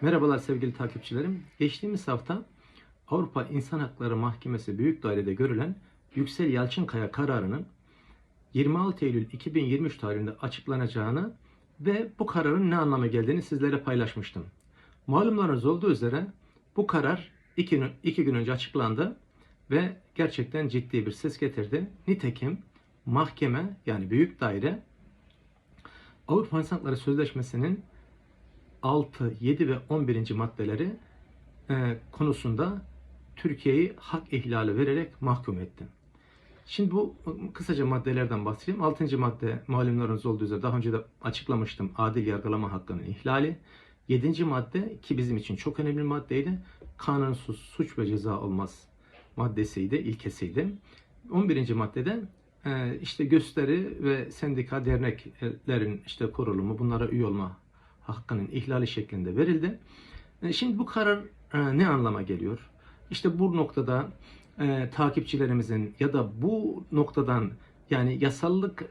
Merhabalar sevgili takipçilerim. Geçtiğimiz hafta Avrupa İnsan Hakları Mahkemesi Büyük Daire'de görülen Yüksel Yalçınkaya kararının 26 Eylül 2023 tarihinde açıklanacağını ve bu kararın ne anlama geldiğini sizlere paylaşmıştım. Malumlarınız olduğu üzere bu karar iki, iki gün önce açıklandı ve gerçekten ciddi bir ses getirdi. Nitekim mahkeme yani büyük daire Avrupa İnsan Hakları Sözleşmesi'nin 6, 7 ve 11. maddeleri e, konusunda Türkiye'yi hak ihlali vererek mahkum etti. Şimdi bu kısaca maddelerden bahsedeyim. 6. madde malumlarınız olduğu üzere daha önce de açıklamıştım. Adil yargılama hakkının ihlali. 7. madde ki bizim için çok önemli maddeydi. Kanunsuz suç ve ceza olmaz maddesiydi, ilkesiydi. 11. maddede e, işte gösteri ve sendika derneklerin işte kurulumu bunlara üye olma hakkının ihlali şeklinde verildi. E, Şimdi bu karar e, ne anlama geliyor? İşte bu noktada e, takipçilerimizin ya da bu noktadan yani yasallık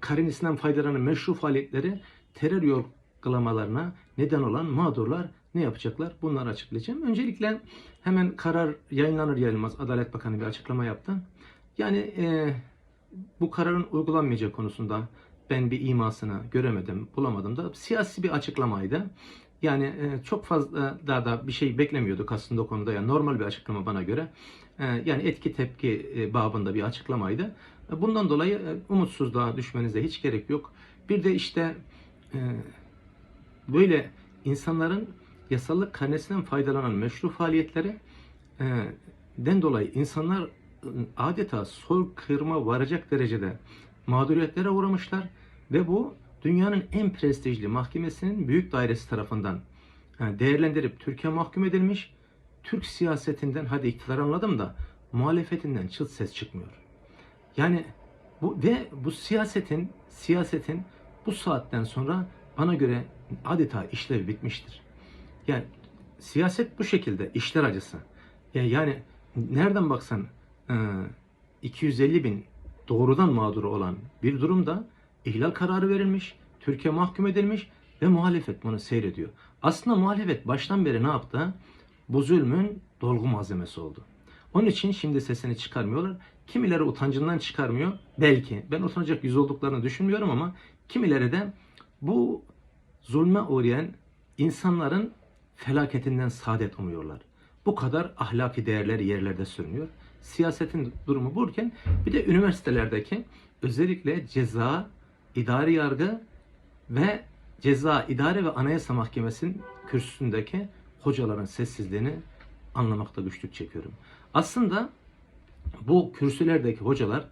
karinesinden faydalanan meşru faaliyetleri terör yorgulamalarına neden olan mağdurlar ne yapacaklar? Bunları açıklayacağım. Öncelikle hemen karar yayınlanır yayınlamaz Adalet Bakanı bir açıklama yaptı. Yani e, bu kararın uygulanmayacağı konusunda ben bir imasını göremedim, bulamadım da siyasi bir açıklamaydı. Yani e, çok fazla daha da bir şey beklemiyorduk aslında o konuda. Yani normal bir açıklama bana göre. E, yani etki tepki e, babında bir açıklamaydı. E, Bundan dolayı e, umutsuzluğa düşmenize hiç gerek yok. Bir de işte e, böyle insanların yasallık karnesinden faydalanan meşru faaliyetleri e, den dolayı insanlar e, adeta soykırıma varacak derecede mağduriyetlere uğramışlar ve bu dünyanın en prestijli mahkemesinin büyük dairesi tarafından e, değerlendirip Türkiye mahkum edilmiş. Türk siyasetinden hadi iktidar anladım da muhalefetinden çıt ses çıkmıyor. Yani bu ve bu siyasetin siyasetin bu saatten sonra bana göre adeta işlevi bitmiştir. Yani siyaset bu şekilde işler acısı. Ya Yani nereden baksan e, 250 bin doğrudan mağduru olan bir durumda ihlal kararı verilmiş, Türkiye mahkum edilmiş ve muhalefet bunu seyrediyor. Aslında muhalefet baştan beri ne yaptı? Bu zulmün dolgu malzemesi oldu. Onun için şimdi sesini çıkarmıyorlar. Kimileri utancından çıkarmıyor. Belki. Ben utanacak yüz olduklarını düşünmüyorum ama kimileri de bu zulme uğrayan insanların felaketinden saadet umuyorlar. Bu kadar ahlaki değerler yerlerde sürünüyor. Siyasetin durumu burken bir de üniversitelerdeki özellikle ceza, idari yargı ve ceza, idare ve anayasa mahkemesinin kürsüsündeki hocaların sessizliğini anlamakta güçlük çekiyorum. Aslında bu kürsülerdeki hocalar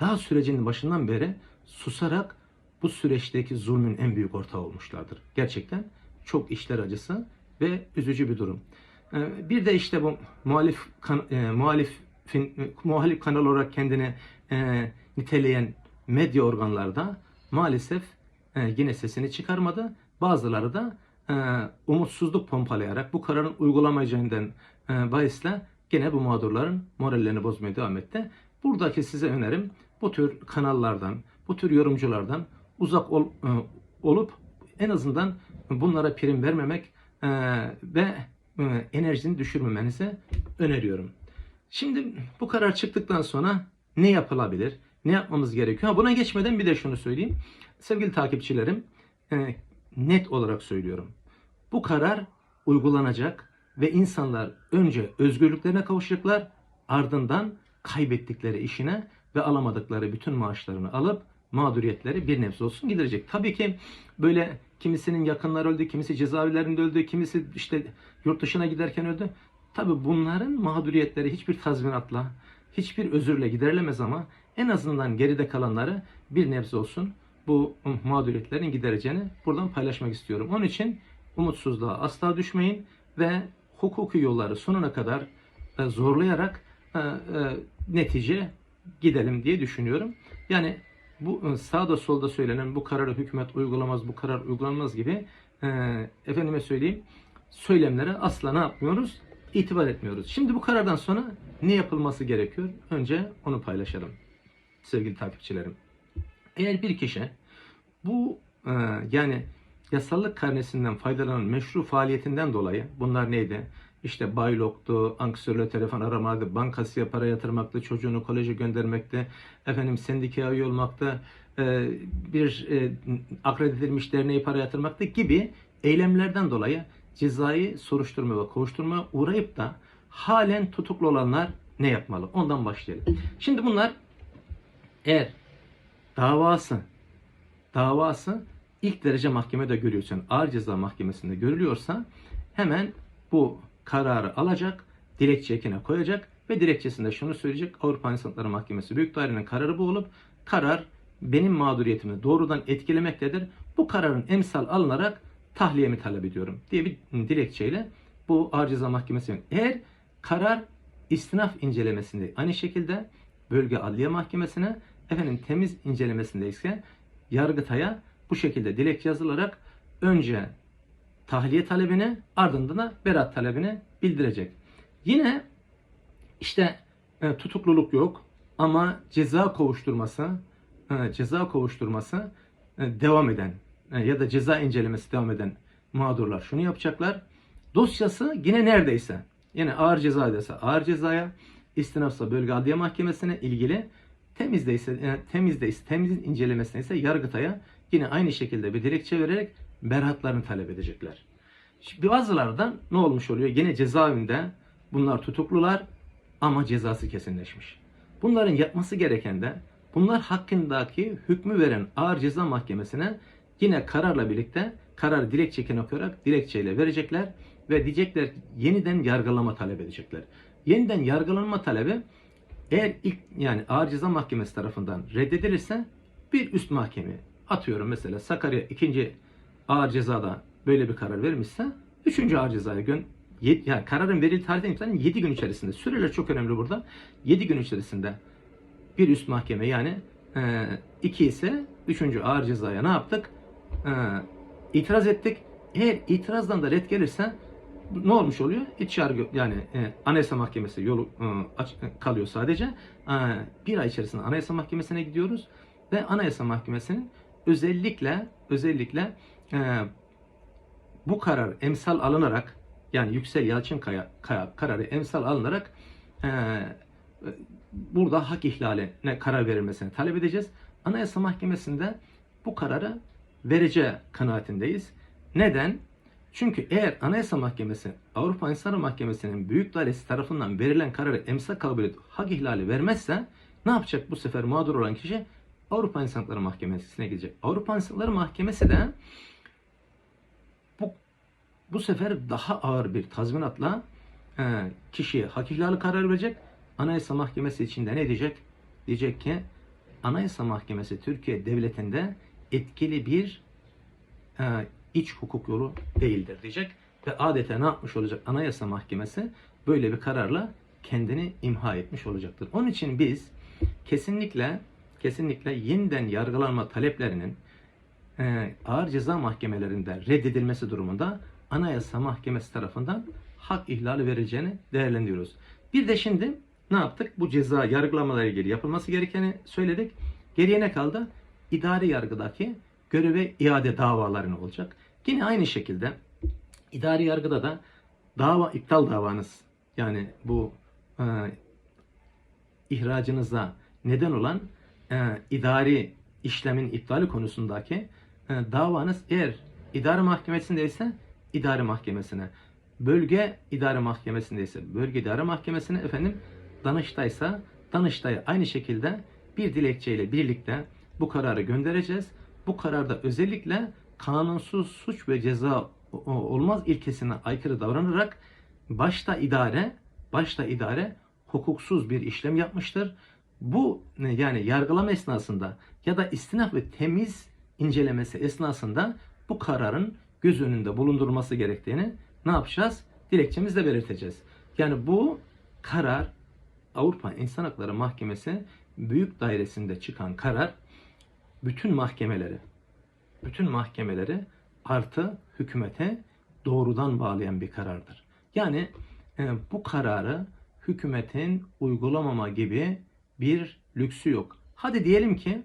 daha sürecin başından beri susarak bu süreçteki zulmün en büyük ortağı olmuşlardır. Gerçekten çok işler acısı ve üzücü bir durum. Ee, Bir de işte bu muhalif kan, e, muhalifin e, muhalif kanal olarak kendini e, niteleyen medya organlarda maalesef e, yine sesini çıkarmadı. Bazıları da e, umutsuzluk pompalayarak bu kararın uygulamayacağından e, bahisle gene bu mağdurların morallerini bozmaya devam etti. Buradaki size önerim bu tür kanallardan, bu tür yorumculardan uzak ol- e, olup en azından bunlara prim vermemek e, ve e, enerjini düşürmemenizi öneriyorum. Şimdi bu karar çıktıktan sonra ne yapılabilir? Ne yapmamız gerekiyor? Ha, buna geçmeden bir de şunu söyleyeyim. Sevgili takipçilerim, e, net olarak söylüyorum. Bu karar uygulanacak ve insanlar önce özgürlüklerine kavuşacaklar, ardından kaybettikleri işine ve alamadıkları bütün maaşlarını alıp mağduriyetleri bir nebze olsun giderecek. Tabii ki böyle kimisinin yakınları öldü, kimisi cezaevlerinde öldü, kimisi işte yurt dışına giderken öldü. Tabii bunların mağduriyetleri hiçbir tazminatla, hiçbir özürle giderilemez ama en azından geride kalanları bir nebze olsun bu mağduriyetlerin gidereceğini buradan paylaşmak istiyorum. Onun için umutsuzluğa asla düşmeyin ve hukuki yolları sonuna kadar e, zorlayarak e, e, netice gidelim diye düşünüyorum. Yani bu sağda solda söylenen bu kararı hükümet uygulamaz, bu karar uygulanmaz gibi efendime söyleyeyim söylemlere asla ne yapmıyoruz? İtibar etmiyoruz. Şimdi bu karardan sonra ne yapılması gerekiyor? Önce onu paylaşalım sevgili takipçilerim. Eğer bir kişi bu e, yani yasallık karnesinden faydalanan meşru faaliyetinden dolayı bunlar neydi? İşte bayloktu, anksiyonlu telefon aramaktı, bankasıya para yatırmaktı, çocuğunu koleje göndermekti, efendim sendikaya üye olmaktı, e, bir e, akredilmiş derneğe para yatırmaktı gibi eylemlerden dolayı cezai soruşturma ve kovuşturma uğrayıp da halen tutuklu olanlar ne yapmalı? Ondan başlayalım. Şimdi bunlar eğer davası davası ilk derece mahkemede görüyorsan, ağır ceza mahkemesinde görülüyorsa hemen bu kararı alacak, dilekçe ekine koyacak ve dilekçesinde şunu söyleyecek. Avrupa İnsan Hakları Mahkemesi Büyük Dairenin kararı bu olup karar benim mağduriyetimi doğrudan etkilemektedir. Bu kararın emsal alınarak tahliyemi talep ediyorum diye bir dilekçeyle bu ağır mahkemesi eğer karar istinaf incelemesinde aynı şekilde bölge adliye mahkemesine efendim temiz incelemesinde ise Yargıtay'a bu şekilde dilekçe yazılarak önce tahliye talebini ardından da beraat talebini bildirecek. Yine işte e, tutukluluk yok ama ceza kovuşturması e, ceza kovuşturması e, devam eden ya da ceza incelemesi devam eden mağdurlar şunu yapacaklar. Dosyası yine neredeyse yine ağır cezadaysa ağır cezaya istinafsa bölge adliye mahkemesine ilgili temizde ise e, temizde ise temiz incelemesine ise yargıtaya yine aynı şekilde bir dilekçe vererek beraatlarını talep edecekler. Şimdi bazılardan ne olmuş oluyor? Yine cezaevinde bunlar tutuklular ama cezası kesinleşmiş. Bunların yapması gereken de bunlar hakkındaki hükmü veren ağır ceza mahkemesine yine kararla birlikte karar dilekçekini okuyarak dilekçeyle verecekler ve diyecekler yeniden yargılama talep edecekler. Yeniden yargılanma talebi eğer ilk yani ağır ceza mahkemesi tarafından reddedilirse bir üst mahkeme atıyorum mesela Sakarya ikinci ağır cezada böyle bir karar vermişse üçüncü ağır cezaya gön yani kararın verildiği tarihten itibaren 7 gün içerisinde süreler çok önemli burada. 7 gün içerisinde bir üst mahkeme yani 2 e, ise üçüncü ağır cezaya ne yaptık? E, itiraz ettik. Eğer itirazdan da red gelirse ne olmuş oluyor? İç yargı yani e, Anayasa Mahkemesi yolu e, aç, kalıyor sadece. E, bir ay içerisinde Anayasa Mahkemesi'ne gidiyoruz ve Anayasa Mahkemesi'nin özellikle özellikle e, bu karar emsal alınarak yani Yüksel Yalçın Kaya, Kaya kararı emsal alınarak e, burada hak ihlaline karar verilmesini talep edeceğiz. Anayasa Mahkemesi'nde bu kararı vereceği kanaatindeyiz. Neden? Çünkü eğer Anayasa Mahkemesi Avrupa İnsan Mahkemesi'nin büyük dairesi tarafından verilen kararı emsal kabul edip hak ihlali vermezse ne yapacak bu sefer mağdur olan kişi? Avrupa İnsan Hakları Mahkemesi'ne gidecek. Avrupa İnsan Hakları Mahkemesi de bu, bu sefer daha ağır bir tazminatla e, kişiye hak ihlali kararı verecek. Anayasa Mahkemesi içinde ne diyecek? Diyecek ki Anayasa Mahkemesi Türkiye Devleti'nde etkili bir e, iç hukuk yolu değildir diyecek. Ve adeta ne yapmış olacak Anayasa Mahkemesi böyle bir kararla kendini imha etmiş olacaktır. Onun için biz kesinlikle kesinlikle yeniden yargılanma taleplerinin e, ağır ceza mahkemelerinde reddedilmesi durumunda Anayasa Mahkemesi tarafından hak ihlali verileceğini değerlendiriyoruz. Bir de şimdi ne yaptık? Bu ceza yargılamalarla ilgili yapılması gerekeni söyledik. Geriye ne kaldı? İdari yargıdaki göreve iade davaları ne olacak? Yine aynı şekilde idari yargıda da dava iptal davanız yani bu e, ihracınıza neden olan e, idari işlemin iptali konusundaki e, davanız eğer idare mahkemesinde ise idare mahkemesine, bölge idare mahkemesinde ise bölge idare mahkemesine efendim Danıştay'sa Danıştay'a aynı şekilde bir dilekçeyle birlikte bu kararı göndereceğiz. Bu kararda özellikle kanunsuz suç ve ceza olmaz ilkesine aykırı davranarak başta idare başta idare hukuksuz bir işlem yapmıştır. Bu yani yargılama esnasında ya da istinaf ve temiz incelemesi esnasında bu kararın göz önünde bulundurulması gerektiğini ne yapacağız? Dilekçemizle belirteceğiz. Yani bu karar Avrupa İnsan Hakları Mahkemesi büyük dairesinde çıkan karar bütün mahkemeleri bütün mahkemeleri artı hükümete doğrudan bağlayan bir karardır. Yani e, bu kararı hükümetin uygulamama gibi bir lüksü yok. Hadi diyelim ki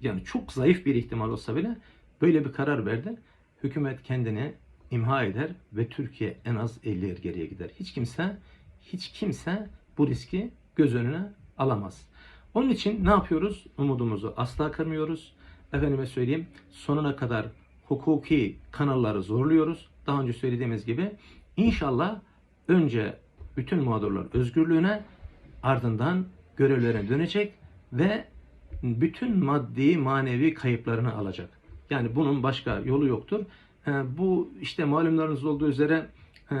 yani çok zayıf bir ihtimal olsa bile böyle bir karar verdi. hükümet kendini imha eder ve Türkiye en az 50 yer geriye gider. Hiç kimse hiç kimse bu riski göz önüne alamaz. Onun için ne yapıyoruz? Umudumuzu asla kırmıyoruz. Efendime söyleyeyim sonuna kadar hukuki kanalları zorluyoruz. Daha önce söylediğimiz gibi inşallah önce bütün mağdurlar özgürlüğüne ardından görevlerine dönecek ve bütün maddi manevi kayıplarını alacak. Yani bunun başka yolu yoktur. Ee, bu işte malumlarınız olduğu üzere e,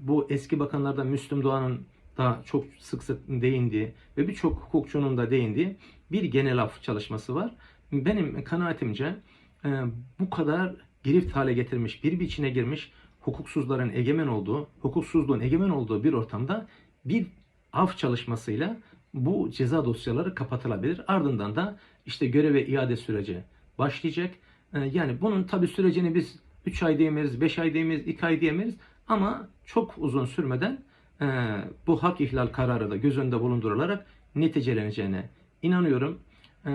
bu eski bakanlardan Müslüm Doğan'ın da çok sık sık değindiği ve birçok hukukçunun da değindiği bir genel af çalışması var. Benim kanaatimce e, bu kadar girift hale getirmiş, bir biçine girmiş hukuksuzların egemen olduğu, hukuksuzluğun egemen olduğu bir ortamda bir af çalışmasıyla bu ceza dosyaları kapatılabilir. Ardından da işte göreve iade süreci başlayacak. Ee, Yani bunun tabi sürecini biz 3 ay diyemeyiz, 5 ay diyemeyiz, 2 ay diyemeyiz ama çok uzun sürmeden e, bu hak ihlal kararı da göz önünde bulundurularak neticeleneceğine inanıyorum. E,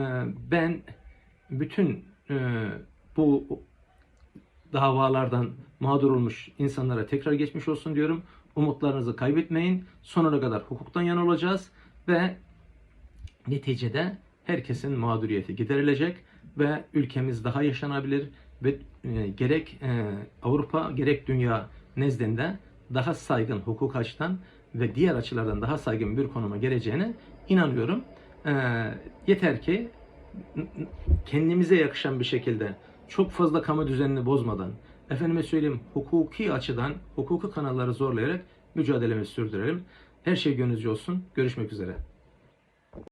Ben bütün e, bu davalardan mağdur olmuş insanlara tekrar geçmiş olsun diyorum. Umutlarınızı kaybetmeyin. Sonuna kadar hukuktan yana olacağız ve neticede herkesin mağduriyeti giderilecek ve ülkemiz daha yaşanabilir ve e, gerek e, Avrupa gerek dünya nezdinde daha saygın hukuk açıdan ve diğer açılardan daha saygın bir konuma geleceğine inanıyorum. E, yeter ki kendimize yakışan bir şekilde çok fazla kamu düzenini bozmadan, efendime söyleyeyim hukuki açıdan, hukuki kanalları zorlayarak mücadelemizi sürdürelim. Her şey gönlünüzce olsun. Görüşmek üzere.